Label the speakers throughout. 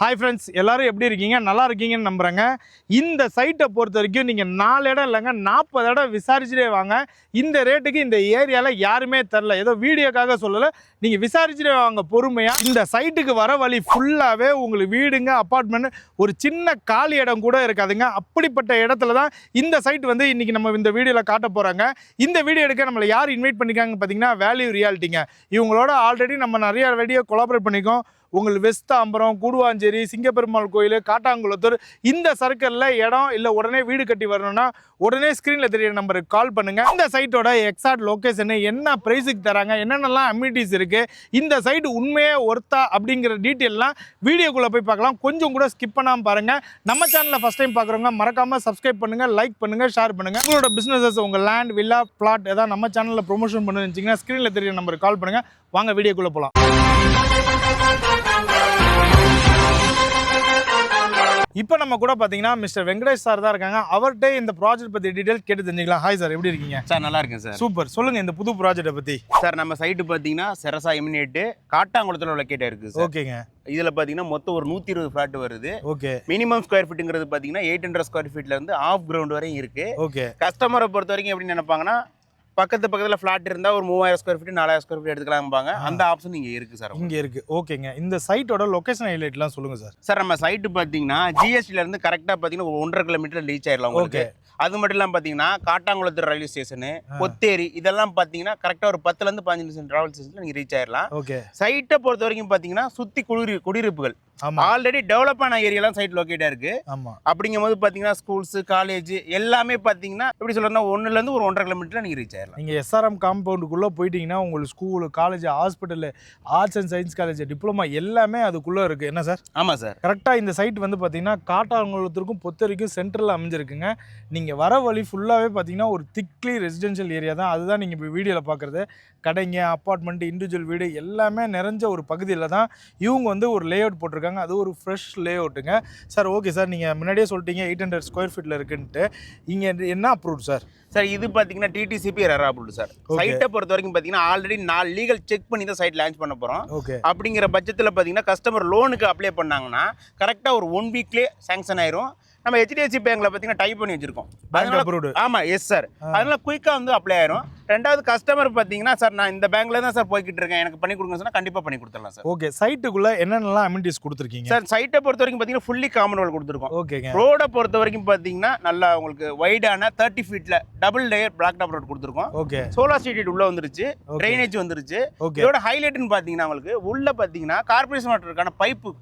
Speaker 1: Hi friends எல்லாரும் எப்படி இருக்கீங்க? நல்லா இருக்கீங்கன்னு நம்புகிறேங்க இந்த சைட்டை பொறுத்த வரைக்கும் நீங்கள் நாலு இடம் இல்லைங்க நாற்பது இடம் விசாரிச்சுட்டே வாங்க. இந்த ரேட்டுக்கு இந்த ஏரியாவில் யாருமே தரல. ஏதோ வீடியோக்காக சொல்லலை. நீங்கள் விசாரிச்சுட்டே வாங்க பொறுமையாக இந்த சைட்டுக்கு வர வழி ஃபுல்லாகவே உங்களுக்கு வீடுங்க அப்பார்ட்மெண்ட் ஒரு சின்ன காலி இடம் கூட இருக்காதுங்க. அப்படிப்பட்ட இடத்துல தான் இந்த சைட் வந்து இன்றைக்கி நம்ம இந்த வீடியோவில் காட்ட போகிறாங்க இந்த வீடியோ எடுக்க நம்மளை யார் இன்வைட் பண்ணிக்காங்க பார்த்தீங்கன்னா வேல்யூ ரியாலிட்டிங்க இவங்களோட ஆல்ரெடி நம்ம நிறைய வீடியோ கொலாபரேட் பண்ணிக்கோம் உங்கள் வெஸ்ட் தாம்பரம் கூடுவாஞ்சேரி சிங்கப்பெருமாள் கோயில் காட்டாங்குளத்தூர் இந்த சர்க்கிளில் இடம் இல்லை உடனே வீடு கட்டி வரணும்னா உடனே ஸ்க்ரீனில் தெரியற நம்பருக்கு கால் பண்ணுங்கள் இந்த சைட்டோட எக்ஸாக்ட் லொக்கேஷனு என்ன ப்ரைஸுக்கு தராங்க என்னென்னலாம் அம்யூனிட்டிஸ் இருக்குது இந்த சைட் உண்மையே ஒர்த்தா அப்படிங்கிற டீட்டெயிலெலாம் வீடியோக்குள்ளே போய் பார்க்கலாம். கொஞ்சம் கூட ஸ்கிப் பண்ணாமல் பாருங்கள் நம்ம சேனலில் ஃபஸ்ட் டைம் பார்க்குறவங்க மறக்காமல் சப்ஸ்கிரைப் பண்ணுங்கள் லைக் பண்ணுங்கள் ஷேர் பண்ணுங்கள் உங்களோட பிஸ்னஸஸ் உங்கள் லேண்ட் வில்லா பிளாட் ஏதாவது நம்ம சேனலில் ப்ரொமோஷன் பண்ணுன்னு ஸ்க்ரீனில் தெரியற நம்பருக்கு கால் பண்ணுங்கள் வாங்க வீடியோக்குள்ளே போகலாம் இப்போ நம்ம கூட பார்த்தீங்கன்னா மிஸ்டர் வெங்கடேஷ் சார் தான் இருக்காங்க. அவர்கிட்ட இந்த ப்ராஜெக்ட் பற்றி டீடைல் கேட்டு தெரிஞ்சுக்கலாம். ஹாய் சார் எப்படி இருக்கீங்க?
Speaker 2: சார் நல்லா இருக்கேன் சார்.
Speaker 1: சூப்பர் சொல்லுங்க இந்த புது ப்ராஜெக்ட்டை பற்றி
Speaker 2: சார் நம்ம சைட்டு பார்த்தீங்கன்னா செரசா எமினேட்டு காட்டாங்குளத்தில் லொக்கேட் இருக்கு சார்.
Speaker 1: ஓகேங்க
Speaker 2: இதில் பார்த்தீங்கன்னா மொத்தம் ஒரு நூற்றி இருபது ஃப்ளாட் வருது.
Speaker 1: ஓகே
Speaker 2: மினிமம் ஸ்கொயர் ஃபீட்டுங்கிறது பார்த்தீங்கன்னா எயிட் ஹண்ட்ரட் ஸ்கொயர் ஃபீட்ல இருந்து ஆஃப் கிரவுண்ட் வரையும் இருக்கு.
Speaker 1: ஓகே
Speaker 2: கஸ்டமரை பொறுத்த வரைக்கும் எப்படி நினைப்பாங்கன்னா பக்கத்து பக்கத்தில் ஃப்ளாட் இருந்தால் ஒரு மூவாயிரம் ஸ்கொயர் ஃபீட் நாலாயிரம் ஸ்கொயர் ஃபீட் எடுத்துக்கலாம்பாங்க. அந்த ஆப்ஷன் இங்கே இருக்கு சார்
Speaker 1: இங்கே இருக்கு. ஓகேங்க இந்த சைட்டோட லொகேஷன் ஹைலைட்லாம் சொல்லுங்க சார்
Speaker 2: சார் நம்ம சைட்டு பார்த்தீங்கன்னா ஜிஎஸ்டில இருந்து கரெக்டாக பார்த்தீங்கன்னா ஒரு ஒன்றரை கிலோமீட்டர் ரீச் ஆயிடலாம் உங்களுக்கு. அது மட்டும் இல்லாமல் பார்த்தீங்கன்னா காட்டாங்குளத்தூர் ரயில்வே ஸ்டேஷனு பொத்தேரி இதெல்லாம் பார்த்தீங்கன்னா கரெக்டாக ஒரு பத்துலேருந்து பதினஞ்சு நிமிஷம் ட்ராவல் ஸ்டேஷனில் நீங்கள் ரீச் ஆயிடலாம்
Speaker 1: ஓகே
Speaker 2: சைட்டை பொறுத்த வரைக்கும் பார்த்தீங்கன்னா சுற்றி குடியிரு குடியிருப்புகள். ஆல்ரெடி டெவலப் ஆன ஏரியாலாம் சைட் லொக்கேட்டாக இருக்கு.
Speaker 1: ஆமா.
Speaker 2: அப்படிங்கும்போது பார்த்தீங்கன்னா ஸ்கூல்ஸ் காலேஜ் எல்லாமே பார்த்தீங்கன்னா எப்படி சொல்றேன்னா ஒன்றுலேருந்து ஒரு ஒன்றரை கிலோமீட்டர் நீங்கள் ரீச் ஆயிடலாம்
Speaker 1: நீங்கள் எஸ்ஆர்எம் காம்பவுண்டுக்குள்ளே போயிட்டீங்கன்னா உங்களுக்கு school college hospital arts and science college diploma எல்லாமே அதுக்குள்ளே இருக்குது என்ன சார்?
Speaker 2: ஆமாம் சார்.
Speaker 1: கரெக்டாக இந்த சைட் வந்து பார்த்தீங்கன்னா காட்டாங்குளத்திற்கும் பொத்தரிக்கும் சென்ட்ரலில் அமைஞ்சிருக்குங்க. நீங்கள் வர வழி ஃபுல்லாகவே பார்த்தீங்கன்னா ஒரு திக்லி ரெசிடென்ஷியல் ஏரியா தான். அதுதான் நீங்கள் இப்போ வீடியோவில் பார்க்குறது கடைங்க அப்பார்ட்மெண்ட் இண்டிவிஜுவல் வீடு எல்லாமே நிறைஞ்ச ஒரு பகுதியில் தான் இவங்க வந்து ஒரு லே அவுட் போட்டிருக்காங்க. அது ஒரு ஃப்ரெஷ் லே அவுட்டுங்க சார் ஓகே சார் நீங்கள் முன்னாடியே சொல்லிட்டீங்க எயிட் ஹண்ட்ரட் ஸ்கொயர் ஃபீட்டில் இருக்குன்ட்டு. இங்கே என்ன அப்ரூவ்ட் சார்
Speaker 2: சார் இது பார்த்தீங்கன்னா டிடிசிபி ரெராபிள் சார்
Speaker 1: Okay.
Speaker 2: சைட்டை பொறுத்த வரைக்கும் பார்த்தீங்கன்னா ஆல்ரெடி நாலு லீகல் செக் பண்ணி தான் சைட் லான்ச் பண்ண போகிறோம் அப்படிங்கிற பட்சத்தில் பார்த்தீங்கன்னா கஸ்டமர் லோனுக்கு அப்ளை பண்ணாங்கன்னா கரெக்டாக ஒரு ஒன் வீக்லேயே சாங்ஷன் ஆயிரும். நம்ம ஹெச்டிஎஃப்சி பேங்க்ல பார்த்தீங்கன்னா டைப் பண்ணி வச்சிருக்கோம். அதனால
Speaker 1: அப்ரூவ்டு
Speaker 2: ஆமா எஸ் சார் அதனால குயிக்கா வந்து அப்ளை ஆயிரும். ரெண்டாவது கஸ்டமர் பாத்தீங்கன்னா சார் நான் இந்த பேங்க்ல தான் சார் போய்கிட்டு இருக்கேன். எனக்கு பண்ணி கொடுங்க சொன்னா கண்டிப்பா பண்ணி கொடுத்துடலாம் சார்
Speaker 1: ஓகே சைட்டுக்குள்ளே என்னென்னலாம் அம்யூனிட்டிஸ் கொடுத்துருக்கீங்க?
Speaker 2: சார் சைட்டை பொறுத்த வரைக்கும் பாத்தீங்கன்னா ஃபுல்லி காமன் ரோல் கொடுத்துருக்கோம்.
Speaker 1: ஓகேங்க
Speaker 2: ரோடை பொறுத்த வரைக்கும் பாத்தீங்கன்னா நல்லா உங்களுக்கு வைடான thirty ஃபீட்ல double layer black top road கொடுத்துருக்கோம்.
Speaker 1: ஓகே
Speaker 2: சோலார் ஸ்ட்ரீட் உள்ள வந்துருச்சு. ட்ரைனேஜ் வந்துருச்சு.
Speaker 1: ஓகே
Speaker 2: இதோட ஹைலைட்னு பாத்தீங்கன்னா உங்களுக்கு உள்ள பாத்தீங்கன்னா கார்பரேஷன் வாட்டருக்கான பைப்பு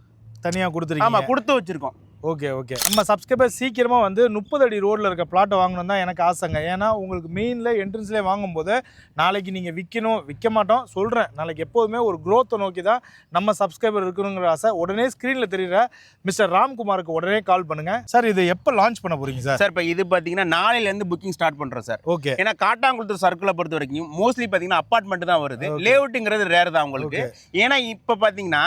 Speaker 1: தனியாக கொடுத்துருக்கீங்க.
Speaker 2: கொடுத்து வச்சிருக்கோம்.
Speaker 1: Okay okay. நம்ம சப்ஸ்கிரைபர் சீக்கிரமாக வந்து முப்பது அடி ரோட்டில் இருக்க பிளாட்டை வாங்கணும் தான் எனக்கு ஆசைங்க. ஏன்னா உங்களுக்கு மெயினில் என்ட்ரன்ஸ்லேயே வாங்கும்போது நாளைக்கு நீங்கள் விற்கணும் விற்க மாட்டோம். சொல்கிறேன் நாளைக்கு எப்போதுமே ஒரு growth-அ நோக்கி தான் நம்ம சப்ஸ்கிரைபர் இருக்கணுங்கிற ஆசை. உடனே ஸ்க்ரீனில் தெரியுற மிஸ்டர் ராம்குமாருக்கு உடனே கால் பண்ணுங்கள் சார் இது எப்போ லான்ச் பண்ண போகிறீங்க சார்
Speaker 2: சார் இப்போ இது பாத்தீங்கன்னா நாளையில இருந்து புக்கிங் ஸ்டார்ட் பண்றோம் சார்
Speaker 1: ஓகே.
Speaker 2: ஏன்னா காட்டாங்குளத்தூர் சர்க்கிளை பொறுத்த வரைக்கும் மோஸ்ட்லி பார்த்தீங்கன்னா அப்பார்ட்மெண்ட் தான் வருது.
Speaker 1: Okay.
Speaker 2: லேஅவுட்டுங்கிறது ரேர் தான் உங்களுக்கு. ஏன்னா இப்போ பார்த்தீங்கன்னா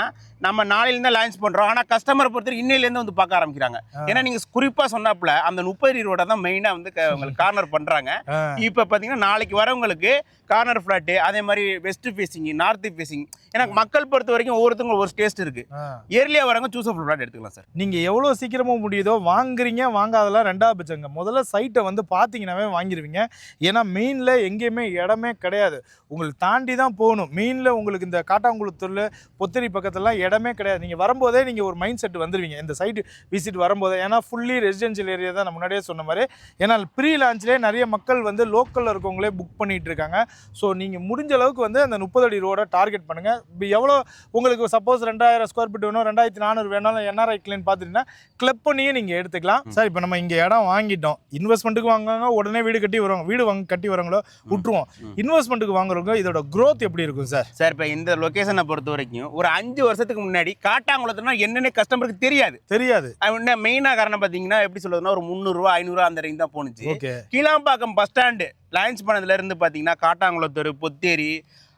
Speaker 2: நம்ம நாளையிலேருந்து லான்ச் பண்ணுறோம் ஆனால் கஸ்டமரை பொறுத்தவரை இன்னையிலேருந்து வந்து பார்க்க ஆரம்பிக்கிறாங்க. ஏன்னா நீங்கள் குறிப்பாக சொன்னாப்புல அந்த முப்பது ரோட தான் மெயினாக வந்து உங்களுக்கு கார்னர் பண்ணுறாங்க
Speaker 1: ஆ.
Speaker 2: இப்போ பார்த்தீங்கன்னா நாளைக்கு வரவங்களுக்கு கார்னர் ஃப்ளாட்டு அதே மாதிரி வெஸ்ட் ஃபேசிங் நார்த் ஃபேசிங் ஏன்னா மக்கள் பொறுத்த வரைக்கும் ஒவ்வொருத்தவங்க ஒரு டேஸ்ட் இருக்கு.
Speaker 1: ஆ.
Speaker 2: ஏர்லியாக வரவங்க சூஸ் ஃப்ளாட் எடுத்துக்கலாம் சார்
Speaker 1: நீங்கள் எவ்வளோ சீக்கிரமாக முடியுதோ வாங்குறீங்க வாங்காதெல்லாம் ரெண்டாவது பட்சங்க. முதல்ல சைட்டை வந்து பார்த்தீங்கன்னாவே வாங்கிடுவீங்க ஏன்னா மெயினில் எங்கேயுமே இடமே கிடையாது. உங்களுக்கு தாண்டி தான் போகணும். மெயினில் உங்களுக்கு இந்த காட்டாங்குளத்தூரில் பொத்தேரி பக்கத்துலலாம் இடமே கிடையாது. நீங்கள் வரும்போதே நீங்கள் ஒரு மைண்ட் செட் வந்துடுவீங்க இந்த சைட்டு விசிட் வரும்போதே ஏன்னா ஃபுல்லி ரெசிடென்ஷியல் ஏரியா தான் நான் முன்னாடியே சொன்ன மாதிரி. ஏன்னா ப்ரீ லான்ச்லேயே நிறைய மக்கள் வந்து லோக்கலில் இருக்கவங்களே புக் பண்ணிட்டு இருக்காங்க. ஸோ நீங்கள் முடிஞ்ச அளவுக்கு வந்து அந்த முப்பது அடி ரோடை டார்கெட் பண்ணுங்கள் இப்போ எவ்வளோ உங்களுக்கு சப்போஸ் ரெண்டாயிரம் ஸ்கொயர் ஃபீட் வேணும் ரெண்டாயிரத்தி நானூறு வேணாலும் என்ஆர்ஐ கிளைன் பார்த்துட்டீங்கன்னா கிளப் பண்ணியே நீங்கள் எடுத்துக்கலாம். சார் இப்போ நம்ம இங்கே இடம் வாங்கிட்டோம். இன்வெஸ்ட்மெண்ட்டுக்கு வாங்குவாங்க உடனே வீடு கட்டி வருவாங்க. வீடு வாங்க கட்டி வரவங்களோ விட்டுருவோம். இன்வெஸ்ட்மெண்ட்டுக்கு வாங்குறவங்க இதோட growth எப்படி இருக்கும் சார்?
Speaker 2: சார் இப்போ இந்த லொக்கேஷனை பொறுத்த வரைக்கும் ஒரு அஞ்சு வருஷத்துக்கு முன்னாடி காட்டாங்குளத்துனா என்னென்ன கஸ்டமருக்கு தெரியாது.
Speaker 1: தெரியாது.
Speaker 2: அவன் மெயினாக காரணம் பார்த்தீங்கன்னா எப்படி சொல்றதுன்னா ஒரு முந்நூறுரூவா ஐநூறுரூவா அந்த ரேஞ்ச் தான் போணுச்சு. கீழாம்பாக்கம் பஸ் ஸ்டாண்டு லான்ச் பண்ணதுல இருந்து பார்த்தீங்கன்னா காட்டாங்குளத்தூர் பொத்தேரி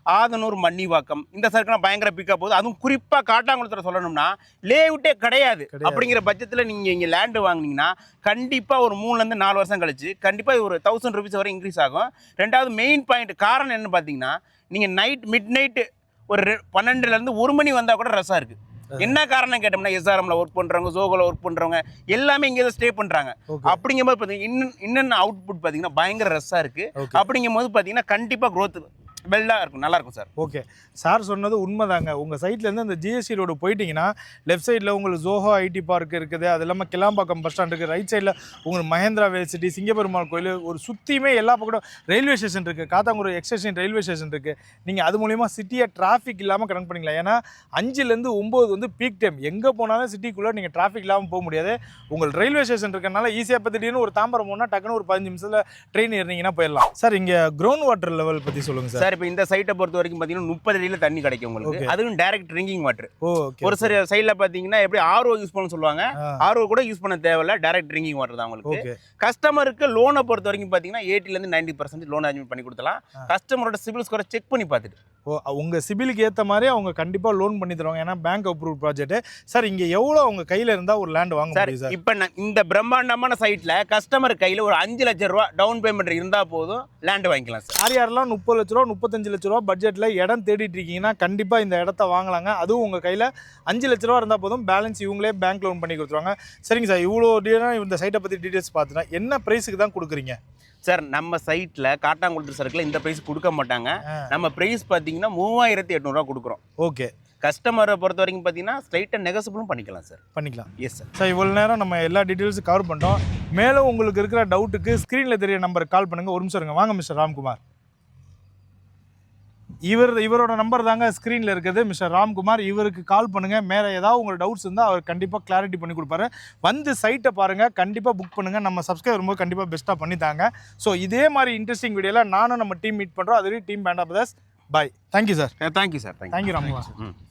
Speaker 2: ஆதனூர் மன்னிவாக்கம் இந்த சர்க்கிள் பயங்கர பிக்கப் போகுது. அதுவும் குறிப்பாக காட்டாங்குளத்தில் சொல்லணும்னா லேஅவுட்டே கிடையாது. அப்படிங்கிற பட்சத்தில் நீங்கள் இங்கே லேண்டு வாங்குனீங்கன்னா கண்டிப்பாக ஒரு மூணுலேருந்து நாலு வருஷம் கழிச்சு கண்டிப்பாக ஒரு தௌசண்ட் ருபீஸ் வரை இன்க்ரீஸ் ஆகும். ரெண்டாவது மெயின் பாயிண்ட் காரணம் என்னன்னு பார்த்தீங்கன்னா நீங்கள் நைட் மிட் நைட்டு ஒரு பன்னெண்டுலேருந்து ஒரு மணி வந்தால் கூட ரஷ்ஷாக இருக்குது என்ன காரணம் கேட்டோம்னா எஸ்ஆர்எம்ல ஒர்க் பண்றவங்க ஜோகோல ஒர்க் பண்றவங்க எல்லாமே இங்கே தான் ஸ்டே பண்றாங்க.
Speaker 1: ஓகே
Speaker 2: அப்படிங்கும்போது பார்த்தீங்கன்னா இன்னும் இன்னும் அவுட்புட் பார்த்தீங்கன்னா பயங்கர ரஷ்ஷாக இருக்கு. அப்படிங்கும்போது பார்த்தீங்கன்னா கண்டிப்பாக growth வெல்லாக இருக்கும் நல்லா இருக்கும் சார்.
Speaker 1: ஓகே. சார் சொன்னது உண்மைதாங்க. உங்கள் சைட்லேருந்து அந்த ஜிஎஸ்டி ரோடு போயிட்டீங்கன்னா லெஃப்ட் சைடில் உங்களுக்கு ஜோஹோ ஐடி பார்க் இருக்குது. அது இல்லாமல் கிளாம்பாக்கம் பஸ் ஸ்டாண்ட் இருக்குது. ரைட் சைடில் உங்களுக்கு மகேந்திரா வேல்சிட்டி சிங்கப்பெருமாள் கோயில் ஒரு சுற்றியுமே எல்லா பக்கம் ரயில்வே ஸ்டேஷன் இருக்குது காத்தாங்குடி எக்ஸ்டேஷன் ரயில்வே ஸ்டேஷன் இருக்குது நீங்கள் அது மூலிமா சிட்டியை டிராஃபிக் இல்லாமல் கனெக்ட் பண்ணிக்கலாம். ஏன்னா அஞ்சுலேருந்து ஒம்பது வந்து பீக் டைம் எங்கே போனாலும் சிட்டிக்குள்ளே நீங்கள் டிராஃபிக் இல்லாமல் போக முடியாது. உங்கள் ரயில்வே ஸ்டேஷன் இருக்கறனால ஈஸியாக இப்போ திடீர்னு ஒரு தாம்பரம் போனால் டக்குன்னு ஒரு பதினஞ்சு நிமிஷத்தில் ட்ரெயின் ஏறினீங்கன்னா போயிடலாம். சார் இங்கே கிரவுண்ட் வாட்டர் லெவல் பற்றி சொல்லுங்கள் சார்
Speaker 2: இப்போ இந்த சைட்டை பொறுத்த வரைக்கும் பார்த்தீங்கன்னா முப்பது அடியில் தண்ணி கிடைக்கும் உங்களுக்கு. அதுவும் டைரக்ட் ட்ரிங்கிங் வாட்டர் ஒரு சில சைடில் பார்த்தீங்கன்னா எப்படி ஆர்ஓ யூஸ் பண்ண சொல்லுவாங்க. ஆர்ஓ கூட யூஸ் பண்ண தேவையில்ல டைரக்ட் ட்ரிங்கிங் வாட்டர் தான் உங்களுக்கு. கஸ்டமருக்கு லோனை பொறுத்த வரைக்கும் பார்த்தீங்கன்னா எயிட்டிலேருந்து நைன்டி பர்சன்ட் லோன் அரேஞ்ச் பண்ணி கொடுத்தலாம். கஸ்டமரோட சிபில் ஸ்கோரை செக் பண்ணி பார்த்துட்டு.
Speaker 1: உங்கள் சிபிலுக்கு ஏற்ற மாதிரி அவங்க கண்டிப்பாக லோன் பண்ணி தருவாங்க. ஏன்னா பேங்க் அப்ரூவ் ப்ராஜெக்ட் சார் இங்கே எவ்வளோ அவங்க கையில் இருந்தால் ஒரு லேண்ட் வாங்க
Speaker 2: சார்
Speaker 1: முடியும் சார்?
Speaker 2: இப்போ இந்த பிரம்மாண்டமான சைட்டில் கஸ்டமர் கையில் ஒரு அஞ்சு லட்சம் ரூபா டவுன் பேமெண்ட் இருந்தால் போதும் லேண்ட் வாங்கிக்கலாம் சார்.
Speaker 1: யார் யாரெல்லாம் முப்பது லட்ச ரூபா முப்பத்தஞ்சு லட்ச ரூபா பட்ஜெட்டில் இடம் தேடிட்டு இருக்கீங்கன்னா கண்டிப்பாக இந்த இடத்த வாங்கலாங்க. அதுவும் உங்கள் கையில் அஞ்சு லட்ச ரூபா இருந்தால் போதும் பேலன்ஸ் இவங்களே பேங்க் லோன் பண்ணி கொடுத்துருவாங்க. சரிங்க சார். இவ்வளோ இந்த சைட்டை பற்றி டீட்டெயில்ஸ் பார்த்துட்டா என்ன ப்ரைஸுக்கு தான் கொடுக்குறீங்க?
Speaker 2: சார் நம்ம சைட்டில் காட்டாங்குளத்து சர்க்கிள் இந்த ப்ரைஸ் கொடுக்க மாட்டாங்க. நம்ம ப்ரைஸ் பார்த்தீங்கன்னா மூவாயிரத்தி எட்நூறுவா கொடுக்குறோம்.
Speaker 1: ஓகே.
Speaker 2: கஸ்டமரை பொறுத்த வரைக்கும் பார்த்தீங்கன்னா ஸ்ட்ரைட்டாக நெகசபிளும் பண்ணிக்கலாம் சார்.
Speaker 1: பண்ணிக்கலாம்.
Speaker 2: எஸ் சார்
Speaker 1: சார் இவ்வளோ நேரம் நம்ம எல்லா டீட்டெயில்ஸும் கவர் பண்ணிட்டோம். மேலும் உங்களுக்கு இருக்கிற டவுட்டுக்கு ஸ்க்ரீனில் தெரிய நம்பருக்கு கால் பண்ணுங்கள் ஒரு நிமிஷம் இருங்க. வாங்க மிஸ்டர் ராம்குமார். இவர் இவரோட நம்பர் தாங்க ஸ்க்ரீனில் இருக்குது. மிஸ்டர் ராம்குமார் இவருக்கு கால் பண்ணுங்கள் மேலே ஏதாவது உங்களுக்கு டவுட்ஸ் இருந்தால் அவர் கண்டிப்பாக கிளாரிட்டி பண்ணி கொடுப்பாரு. வந்து சைட்டை பாருங்கள் கண்டிப்பாக புக் பண்ணுங்கள் நம்ம சப்ஸ்கிரைபர் வரும்போது கண்டிப்பாக பெஸ்ட்டாக பண்ணி தாங்க. ஸோ இதே மாதிரி இன்ட்ரெஸ்டிங் வீடியோவில் நானும் நம்ம டீம் மீட் பண்ணுறோம் அதுலேயும் டீம் பேண்டா brothers bye thank you sir
Speaker 2: thank you sir thank you
Speaker 1: thank you Ramkumar